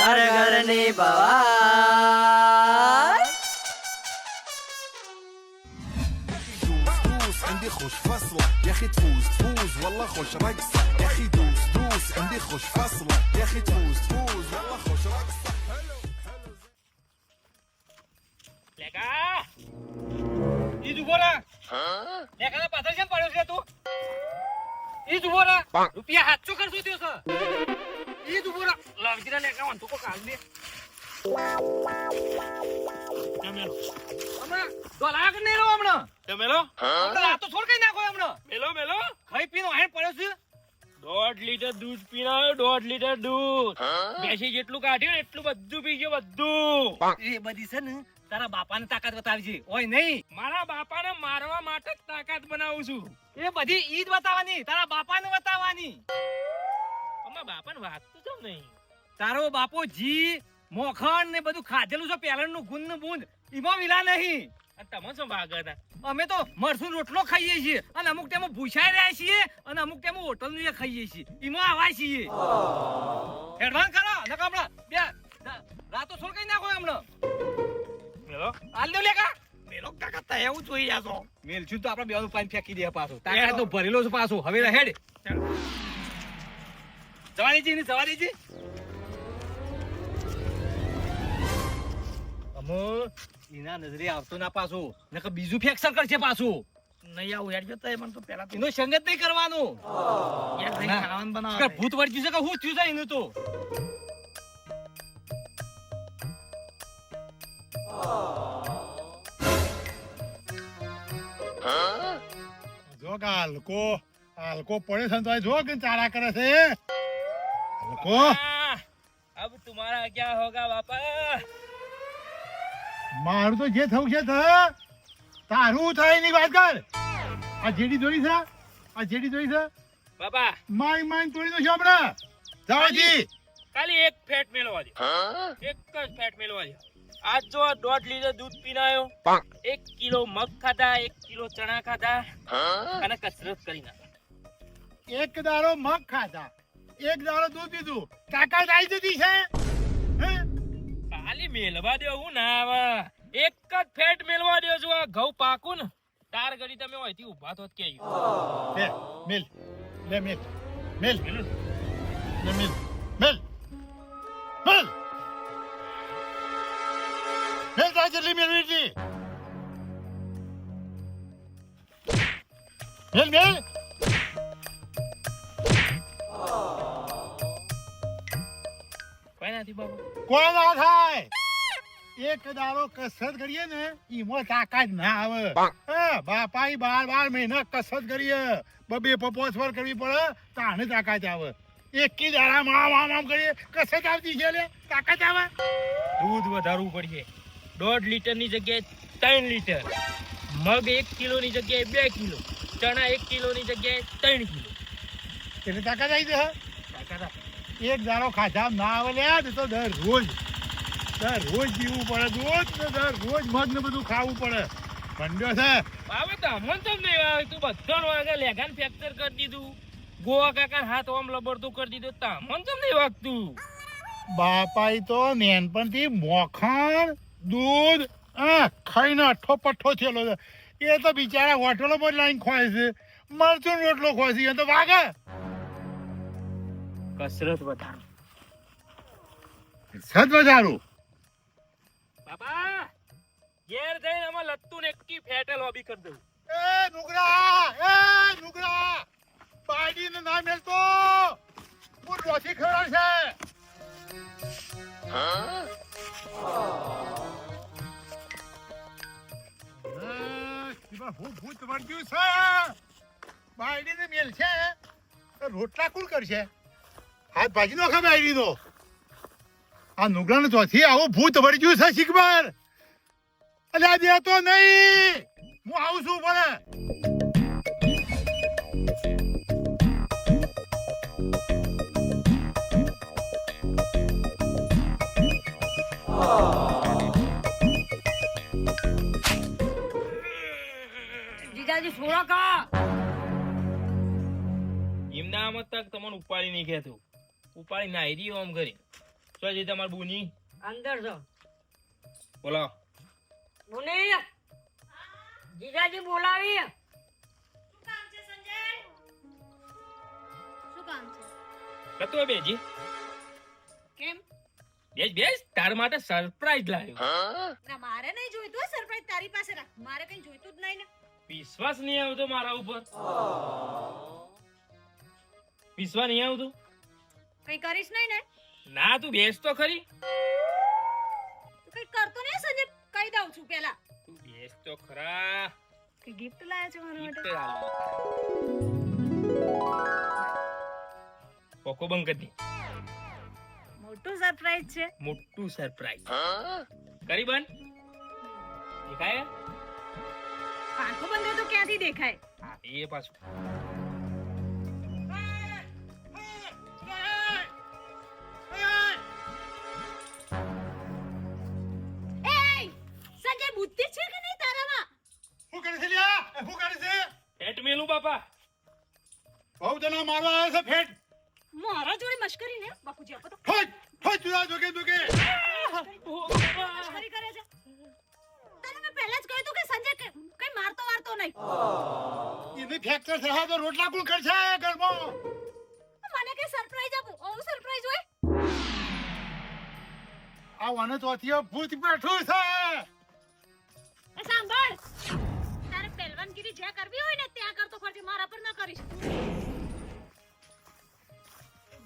ઘર ઘરની ભવાઈ دوس دوس عندي خوش فصلة يا اخي تفوز تفوز والله خوش رقصة يا اخي دوس دوس عندي خوش فصلة يا اخي تفوز تفوز والله خوش رقصة લેકા ઈ જ ઉભો રહે લેકા ના પાછળ કેમ પડ્યો છે તું ઈ જ ઉભો રહે રૂપિયા હાથસો ખર્ચો થયો છે ઈ જ ઊભો રહે લગજીરા લેકા વાંધો કો કાઢ દે હમણાં ડોલા કે નહીં રહો હમણાં મેલો હમણાં રાતો છોડ કઈ નાખો હમણાં મેલો મેલો ખાઈ પીનો હેણ પડ્યો છે દોઢ લીટર દૂધ પીને દોઢ લીટર દૂધ બેસી જેટલું કાઢ્યું ને એટલું બધું પી ગયો બધું એ બધી છે ને તારા બાપાને તાકાત બતાવી છે ઓય નહીં મારા બાપાને મારવા માટે જ તાકાત બનાવું છું એ બધી ઈદ બતાવવાની તારા બાપાને બતાવવાની બાપાને વાગતું કેમ નહીં. તારો બાપો જી મોખણ ને બધું ખાધેલું છે પેલણનું ગુંદ ને બુંદ એમાં વિલા નહીં. તમે શું ભાગ હતા અમે તો મરસું રોટલો ખાઈએ છીએ અને અમુક ટાઈમ ભૂસાઈ રહ્યા છીએ અને અમુક ટાઈમ હોટલનું ખાઈએ છીએ. એમાં આવા છીએ. હેડવાન કરો નકા હમણાં બે રાતો છોડ કઈ નાખો હમણાં મેલો? હાલ દો લેકા. મેલો કાકા તા એવું જોઈ જાશો મેલ છું તો આપણે બે પાણી ફેંકી દે પાછો. તાકાત તો ભરેલો છે પાછો. હવે હેડ. જવાની જી ને જવાની અમો એના નજરે આવતો ના પાછો. નકર બીજું ફેક્શન કરશે પાછું. નહીં આવું યાર જતા મને તો પેલા એનો સંગત નહીં કરવાનું. યાર ના. ખાવાનું બનાવ ભૂત વળગ્યું છે કે હું થયું છે એનું તો? જો કે હાલકો હલકો હલકો પડે છે તો જો કે ચારા કરે છે હલકો अब तुम्हारा क्या होगा बापा મારું તો જે થવું છે થયું. તારું થાય એની વાત કર આ જેડી જોઈ છે આ જેડી જોઈ છે બાપા માઈ માઈ તોડી દો આપણે જાવજી ખાલી એક ફેટ મેળવા દે એક જ ફેટ મેળવા દે આજ જો આ દોઢ લીટર દૂધ પીને આવ્યો એક કિલો મગ ખાધા એક કિલો ચણા ખાધા અને કસરત કરી નાખા એક દાડો મગ ખાધા એક દાડો દૂધ પીધું કાકા આવી જતી છે. હે? ખાલી મેલવા દે હું ના આવે. એક જ ફેટ મેલવા દે છું આ ઘઉં પાકું ને. તાર ઘડી તમે અહીંથી ઊભા તો કે લે મિલ. લે મિલ. મેલ. લે મેલ. મેલ. મેલ. મેલ તાર જેટલી મેળવી હતી. મેલ મિલ. નથી બાબા કોઈ ના થાય? એક દાડો કસરત કરીએ ને ઈમાં તાકાત ના આવે. હે બાપાઈ બાર બાર મહિના કસરત કરીએ. બબે પપોસ પર કરવી પડે તાને તાકાત આવે. એકી દાડા આમ આમ આમ કરીએ. કસરત આવતી છે લે તાકાત આવે. દૂધ વધારવું પડશે. દોઢ લીટરની જગ્યાએ ત્રણ લીટર. મગ એક કિલો ની જગ્યાએ બે કિલો. ચણા એક કિલો ની જગ્યાએ ત્રણ કિલો. એટલે તાકાત આવી જશે. તાકાત. એક દાડો ખાધા ના આવે લે તો દર રોજ દર રોજ પીવું પડે રોજ ને દર રોજ મગ ને બધું ખાવું પડે. ભંડ્યો છે. હવે તો અમન તો નહીં આવે. તું બધો વાગે લેગાન ફ્રેક્ચર કરી દીધું. ગોવા કાકા હાથ ઓમ લબડતું કરી દીધું. તો અમન તો નહીં વાગતું. બાપાઈ તો નેનપણથી મોખણ દૂધ આ ખાઈને અઠ્ઠો પઠ્ઠો થયેલો છે. એ તો બિચારા હોટલો પર લાઈન ખોય છે. મરચું રોટલો ખોય છે. એ તો વાગે. કસરત વધારો. કસરત વધારો? બાબા ઘેર જઈને અમે લત્તુ ને કી ફેટે લોબી કરી દઉં. એ નુગરા એ નુગરા બાડીને ના મેલતો. હું ડોસી ખરા છે. હા, હું ભૂત વર્ગ્યું છે. બાયડીને મેલ છે તો રોટલા કોણ કરશે? હાથ ભાજી નો ખબર આવી દીધો આ નુગરાને ચોથી આવું ભૂત ભરી ગયું છે શીખબર. અલ્યા દે તો નહીં. હું આવું છું બોલે. જીજાજી છોડો કા એમના આમ તક તમને ઉપાડી નહીં કહેતું. ઉપાડી નાઈ રહી આમ કરી શું છે તમારી બુની? અંદર છો બોલો. બુની જીજાજી બોલાવી. શું કામ છે કતો બેજી? કેમ? બેસ બેસ તાર માટે સરપ્રાઈઝ લાવ્યો ના મારે નહીં જોઈતું સરપ્રાઈઝ તારી પાસે રાખ. મારે કઈ જોઈતું જ નહીં ને. વિશ્વાસ નહીં આવતો મારા ઉપર. વિશ્વાસ નહીં આવતો? કઈ કરીશ નહીં ને? ના તું બેસ તો ખરી. કઈ કરતો નહીં સંજય? કહી દઉં છું પેલા તું બેસ તો ખરા. કે ગિફ્ટ લાયા છો મારા માટે? પોકો બંધ કરી દે. મોટું સરપ્રાઈઝ છે. મોટું સરપ્રાઈઝ કરી બંધ. દેખાય? પાંખો બંધ તો ક્યાંથી દેખાય? એ પાછું. બુદ્ધિ છે કે નહીં તારામાં? શું કરે છે લ્યા? શું કરે છે? ફેટ મેલું બાપા. બહુ જણા મારવા આવે છે ફેટ. મારા જોડે મશ્કરી ને? બાપુજી આપો તો. ફોજ ફોજ જુદા જોગે જોગે. મશ્કરી કરે છે. તને મેં પહેલા જ કહ્યું તું કે સંજય કઈ મારતો વારતો નહીં. એને ફ્રેક્ચર થયા તો રોટલા કુલ કરશે ઘરમાં? મને કે સરપ્રાઈઝ આપું? ઓવું સરપ્રાઈઝ હોય? આ વાને અત્યારે ભૂત બેઠું છે. કરીશ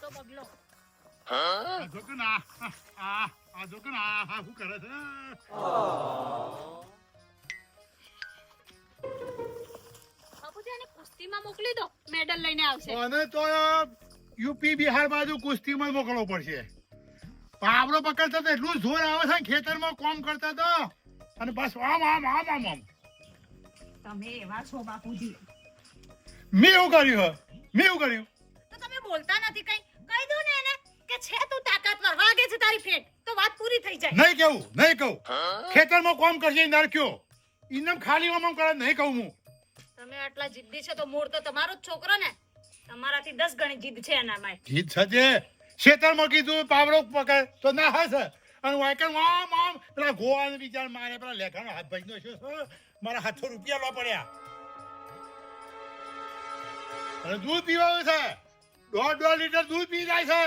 તો બગલો આ જો કે આ આ જો કે ના આ કરે છે બાપુજી કુસ્તીમાં મોકલી દો. મેડલ લઈને આવશે. અને તો યુપી બિહાર બાજુ કુસ્તીમાં મોકલવો પડશે. પાવડો પકડતા તો એટલું જોર આવે છે ખેતરમાં કોમ કરતા તો. અને બસ આમ આમ આમ આમ આમ. તમે એવા છો બાપુજી. મેં એવું કર્યું હે. મેં એવું કર્યું. તો તમે બોલતા નથી કઈ? કહી દો ને એને કે છે તું તાકાતવર વાગે છે તારી ફેટ તો વાત પૂરી થઈ જાય. નહીં કેવું નહીં કહું. ખેતરમાં કોમ કરશે નારક્યો ઇનામ ખાલી આમ કરે નહીં કહું હું. તમે આટલા જિદ્દી છો તો મૂળ તો તમારો જ છોકરો ને. તમારાથી દસ ગણી જીદ છે એનામાં છે જે ખેતરમાં કીધું પાવડો પકડ તો ના હશે અને વાયકન આમ આમ. પેલા ગોવાને વિચાર મારે પેલા લેખાનો હાથ ભાઈ નો મારા હાથો રૂપિયા લો પડ્યા. દૂધ પીવાનું છે. દોઢ દોઢ લીટર દૂધ પી જાય છે.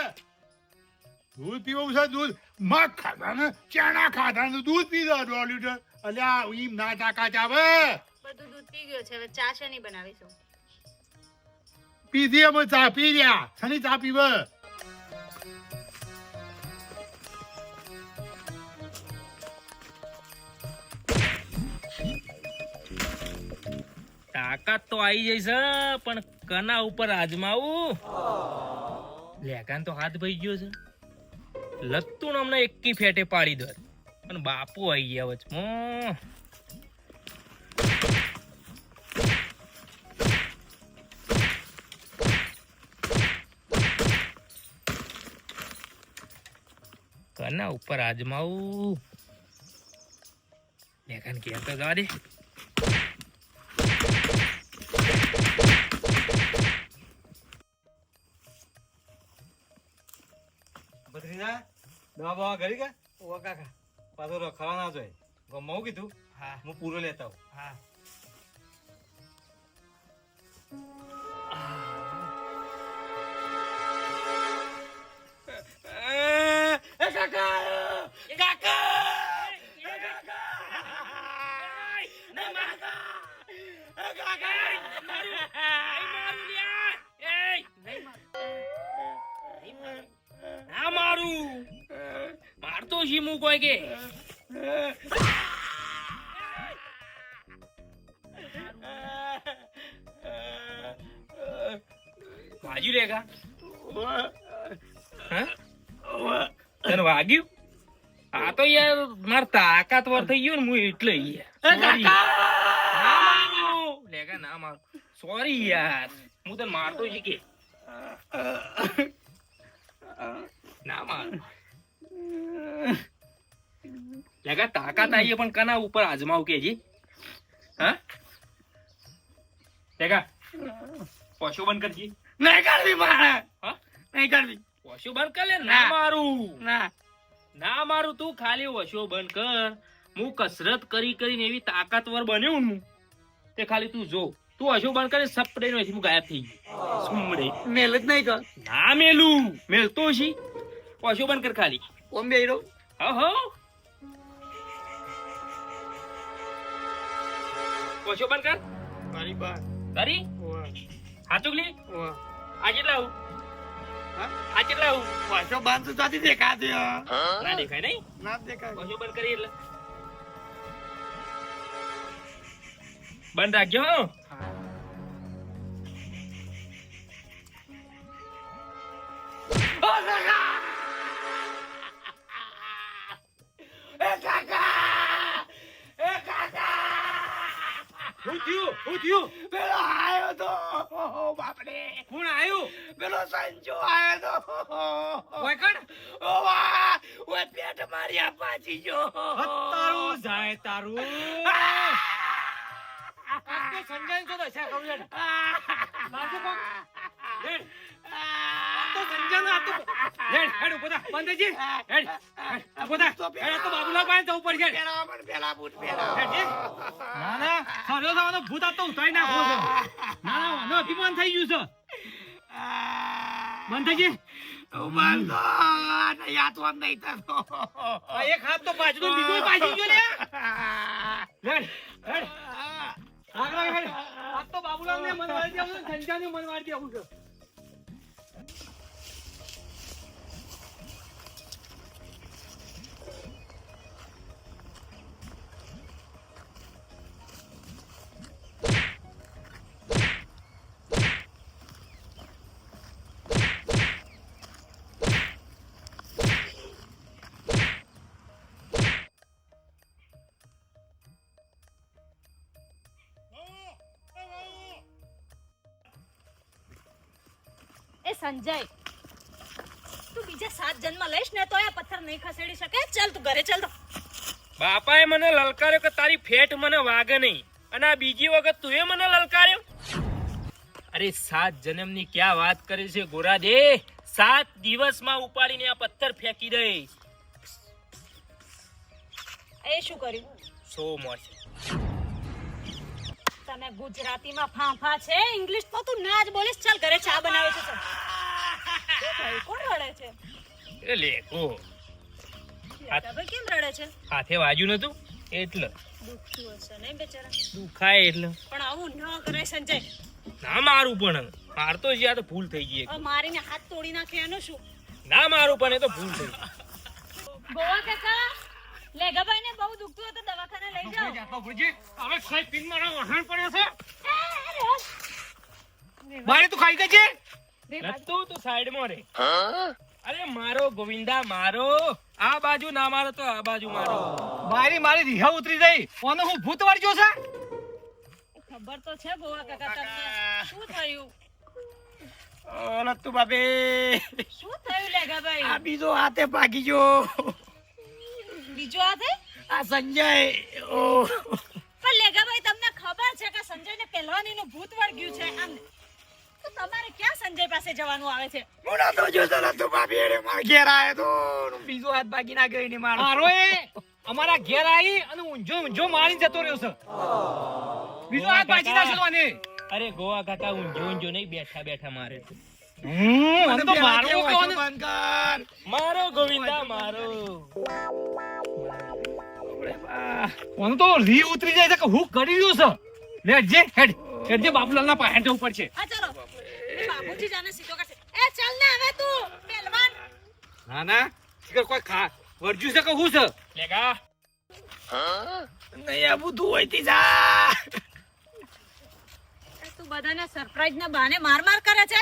દૂધ પીવું છે દૂધ મગ ખાધા ને ચણા ખાધા ને દૂધ પી દો દોઢ લીટર. અલ્યા ઈમ ના તાકાત આવે બધું દૂધ પી ગયો છે હવે ચા છે નહીં બનાવીશું? પીધી અમે ચા પી રહ્યા. શની ચા પીવે? તાકાત તો આવી જઈ છે પણ કના ઉપર આજમાવું. લેકાન તો હાથ ભઈ ગયો છે. લત્તું અમને એકી ફેટે પાડી દર અને બાપુ આવી ગયા વચમાં. કના ઉપર આજમાવું. લેકાન ઘેર તો જવા દે. દવા બવા કરી કે? ઓ કાકા. પાછો રખડવા ના જોઈએ ગમવા હું કીધું? હા. હું પૂરો લેતા આવું. હા. કે વાજ્યું રેગા હા? તને વાગ્યું? આ તો યાર માર તાકાતવર થઈ ગયો ને હું એટલે યાર. લેગા ના મારું સોરી યાર. હું તને મારતો છી કે. ના મારું લેગા તાકાત આવીએ પણ કના ઉપર આજમાવ કેજી હા? લગા પશુ બંધ કરજી નહીં કરવી મારે. હા? નહીં કરવી. પશુ બંધ કર લે ના. મારું. ના. ના મારું તું ખાલી વશો બંધ કર. હું કસરત કરી કરીને એવી તાકાતવર બન્યો હું. તે ખાલી તું જો. તું ઓશો બંધ કરે સપડે નો હું ગાયબ થઈ ગયો. સુમડે. મેલ જ નહીં કર. ના મેલું. મેલતો છી ઓશો બંધ કર ખાલી. ઓમ બેરો હો હો. ઓશો બંધ કર. મારી બા કરી હાચુકલી આ કેટલા આવું? આ કેટલા આવું? પાછો બંધ તો ત્યાંથી દેખાતી ના દેખાય નહીં? ના દેખાય. ઓશો બંધ કરી એટલે. બંધ રાખજો હો. શું થયું શું થયું પેલો તો કોણ આવ્યું પેલો સંજો આયો તો. ઓય કણ ઓવા ઓય પેટ મારી આ પાછી જો. તારું જાય તારું. તો દશા કરું કોક. તો આ તો હેડ હેડ ઊભો થા. બંધજી. હેડ હેડ ઊભો થા. હેડ તો બાબુલા પાસે જવું પડશે. પેલા પણ પેલા બૂટ પેલા હેડ, હેડ. ના ના સર્યો થવાનો ભૂત આ તો ઉતારી નાખો છો. ના ના વાનો અભિમાન થઈ ગયું છે. બંધજી. બાંધો યાદ વામ નહીં થતો આ એક હાથ તો તો બીજો પાછી ગયો લે હેડ હેડ. આગળ હેડ આ તો બાબુલાલ ને મન વાળી દેવું છે ને મન વાળી દેવું છે. સંજય તું બીજા સાત જન્મ લઈશ ને તો આ પથ્થર નહીં ખસેડી શકે. ચાલ તું ઘરે ચાલ તો. બાપાએ મને લલકાર્યો કે તારી ફેટ મને વાગે નહીં. અને આ બીજી વખત તું એ મને લલકાર્યો? અરે સાત જન્મની ક્યાં વાત કરે છે ગોરા દે સાત દિવસમાં ઉપાડીને આ પથ્થર ફેંકી દે એ શું કર્યું? સો મોચ તને ગુજરાતીમાં ફાંફા છે ઇંગ્લિશ તો તું ના જ બોલીશ. ચાલ ઘરે ચા બનાવે છે ચાલ. કોણ રડે છે? એ લેકો ભાઈ કેમ રડે છે? હાથે વાજ્યું નતું? એટલે. દુખતું હશે નહીં બેચારા. દુખાય એટલે. પણ આવું ન કરે સંજય. ના મારું પણ માર તો આ તો ભૂલ થઈ ગઈ. મારીને હાથ તોડી નાખે એનું શું? ના મારું પણ એ તો ભૂલ થઈ ગઈ. ગોવા કાકા લેગાભાઈ ને બહુ દુખતું હતું દવાખાને લઈ જાઓ. હવે સાહેબ પિન મારો વહાણ પડ્યો છે. એ, તું ખાઈ ગઈ છે? રે, રે, તું સાઈડમાં રે. અરે મારો ગોવિંદા મારો. આ બાજુ ના મારો તો આ બાજુ મારો. મારી મારી રીહા ઉતરી ગઈ. ઓનો હું ભૂત વાળજો છે? ખબર તો છે ગોવા કાકા તમને. શું થયું? ઓ તું બાબે શું થયું લેગાભાઈ આ બીજો હાથે ભાગી ગયો. બીજો હાથે આ સંજય ઓ પણ લેગા ભાઈ તમને ખબર છે કે સંજયને પહેલવાનીનું ભૂત વળગ્યું છે આમ. તો તમારે ક્યાં સંજય પાસે જવાનું આવે છે? હું નતો જોતો નતો ભાભી એને માર ઘેર આયો તો. બીજો હાથ ભાગી ના ગઈ ને મારો. મારો એ અમારા ઘેર આવી અને ઊંજો ઊંજો મારી જતો રહ્યો છે. બીજો હાથ ભાગી ના છોડવાને અરે ગોવા કાકા ઊંજો ઊંજો નહીં બેઠા બેઠા મારે છે. મને તો મારો કોણ? મારો ગોવિંદા મારો. ઓનો તો લી ઉતરી જાય છે કે હું કરી રહ્યો છું. લે જે હેડ હેડ જે બાબુલાલ ના પાસે આ ચાલો. એ બાબુજી જાને સીધો કરશે એ ચાલ ને હવે તું પહેલવાન ના ના. શીખર કોઈ ખા વર્જ્યું છે કે હું છે? લેગા નહીં આ તું હોય તી જા તું બધાને સરપ્રાઈઝ ના બહાને માર માર કરે છે?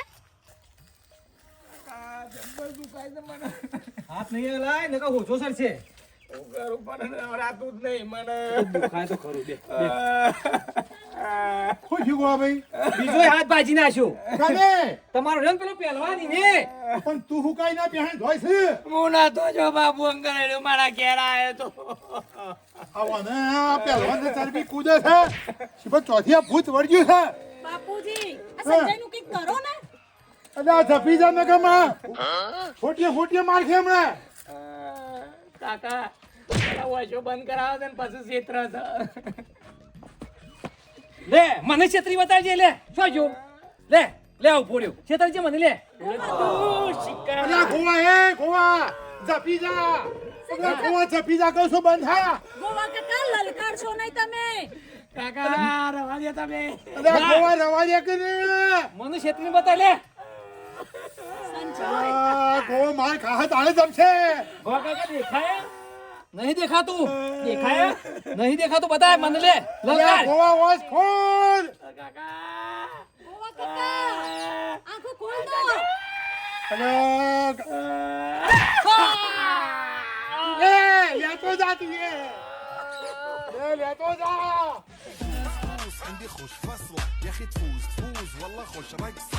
હાથ નહીં લાય ને કહું ઓછો સર છે રાતું જ નહીં મને. દુખાય તો ખરું બે શું થયું ગોવા ભાઈ? બીજો હાથ ભાજી નાખ્યો. કાને? તમારો રંગ પેલો પહેલવાની ને. પણ તું હું કાઈ ના પહેણ ધોય છે. હું ના તો જો બાબુ અંગર મારા ઘેર આયો તો. આવાને આ પહેલવાન ચરબી કૂદે છે. ચોથી આ ભૂત વળગ્યું છે. બાપુજી આ સંજયનું કંઈક કરો ને. અરે આ જપી જા માર હમણાં. કાકા પેલા વોશો બંધ કરાવો ને પછી ક્ષેત્ર લે મને છેતરી બતાવજે લે. શું જો. લે લે આવ પોડ્યો છેતરજે મને લે. આ ગોવા એ ગોવા. જપી જા. અરે ગોવા જપી જા કહું છું બંધ થા. ગોવા કે લલકારશો નહીં તમે? કાકા રવા દે તમે. અરે ગોવા રવા દે કે મને છેતરી બતાવ લે. ગોવા માર ખાહે તાળે જમશે. ગોવા કાકા દેખાય નહીં દેખાતું દેખાય નહીં દેખાતું બતાય મને લે અરે આ લલકાર ગોવા વોશ ખોલ ગોવા કાકા આંખો ખોલ દો અરે એ લેતો જા તું એ લે લેતો જા فوز عندي خوش فصلة يا اخي تفوز تفوز والله خوش رقصة